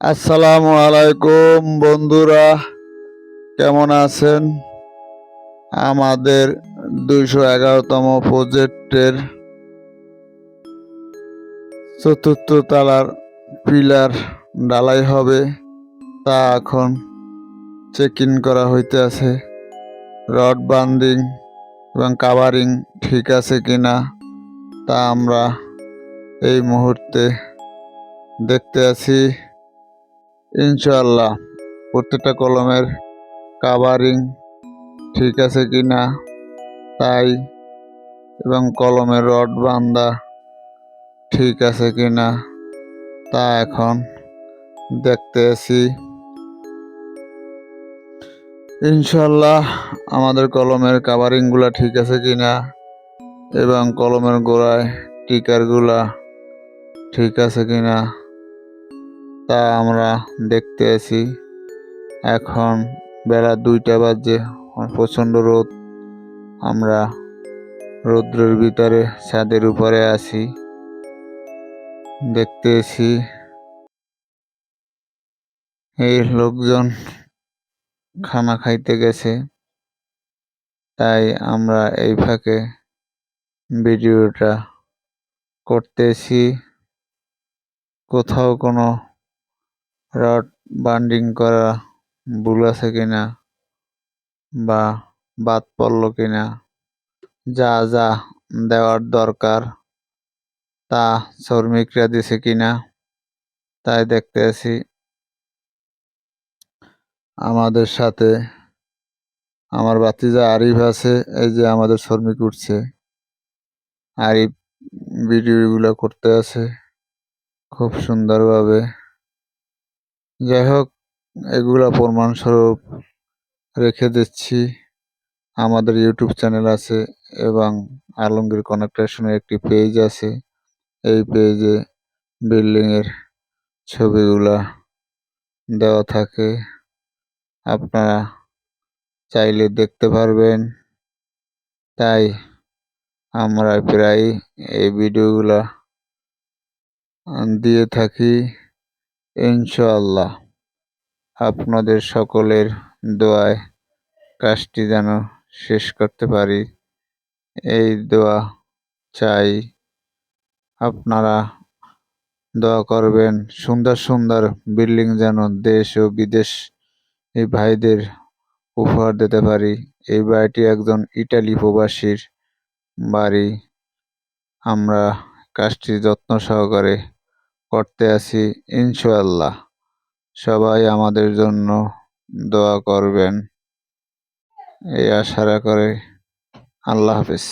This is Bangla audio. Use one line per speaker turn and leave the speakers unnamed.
আসসালামু আলাইকুম বন্ধুরা, কেমন আছেন? আমাদের দুইশো এগারোতম প্রজেক্টের চতুর্থ তলার পিলার ঢালাই হবে, তা এখন চেক ইন করা হইতে আছে। রড বান্ডিং এবং কাভারিং ঠিক আছে কিনা, তা আমরা এই মুহূর্তে দেখতে আছি। ইনশাল্লাহ প্রত্যেকটা কলমের কাভারিং ঠিক আছে কি না তাই এবং কলমের রড বান্ধা ঠিক আছে কি না তা এখন দেখতে আছি। ইনশাল্লাহ আমাদের কলমের কাভারিংগুলা ঠিক আছে কি না এবং কলমের গোড়ায় টিকারগুলা ঠিক আছে কি না তা আমরা দেখতে আছি। এখন বেলা দুইটা বাজে। প্রচণ্ড রোদ। আমরা রৌদ্রের ভিতরে ছাদের উপরে দেখতে আছি এই লোকজন খানা খাইতে গেছে। তাই আমরা এই ফাঁকে ভিডিওটা করতেছি। কোথাও কোনো রড বান্ডিং করা ভুল আছে কিনা বা বাদ পড়ল কিনা, যা যা দেওয়ার দরকার, তা শ্রমিকরা দিছে কিনা, তাই দেখতে আছি। আমাদের সাথে আমার বাতিজা আরিফ আছে, এই যে আমাদের শ্রমিক উঠছে। আরিফ ভিডিওগুলো করতে আছে, খুব সুন্দরভাবে। যাই হোক এগুলা প্রমাণস্বরূপ রেখে দিচ্ছি। আমাদের ইউটিউব চ্যানেল আছে এবং আলমগীর কনেকটেশনের একটি পেজ আছে। এই পেজে বিল্ডিংয়ের ছবিগুলা দেওয়া থাকে। আপনারা চাইলে দেখতে পারবেন। তাই আমরা প্রায় এই ভিডিওগুলা দিয়ে থাকি। ইনশাআল্লাহ। আপনাদের সকলের দোয়ায় কাজটি যেন শেষ করতে পারি। এই দোয়া চাই। আপনারা দোয়া করবেন, সুন্দর সুন্দর বিল্ডিং যেন দেশ ও বিদেশ এই ভাইদের উপহার দিতে পারি। এই বাড়িটি একজন ইটালি প্রবাসীর বাড়ি। আমরা কাজটি যত্ন সহকারে করতে আছি ইনশাল্লাহ সবাই আমাদের জন্য দোয়া করবেন। এই আশারা করে আল্লাহ হাফিজ।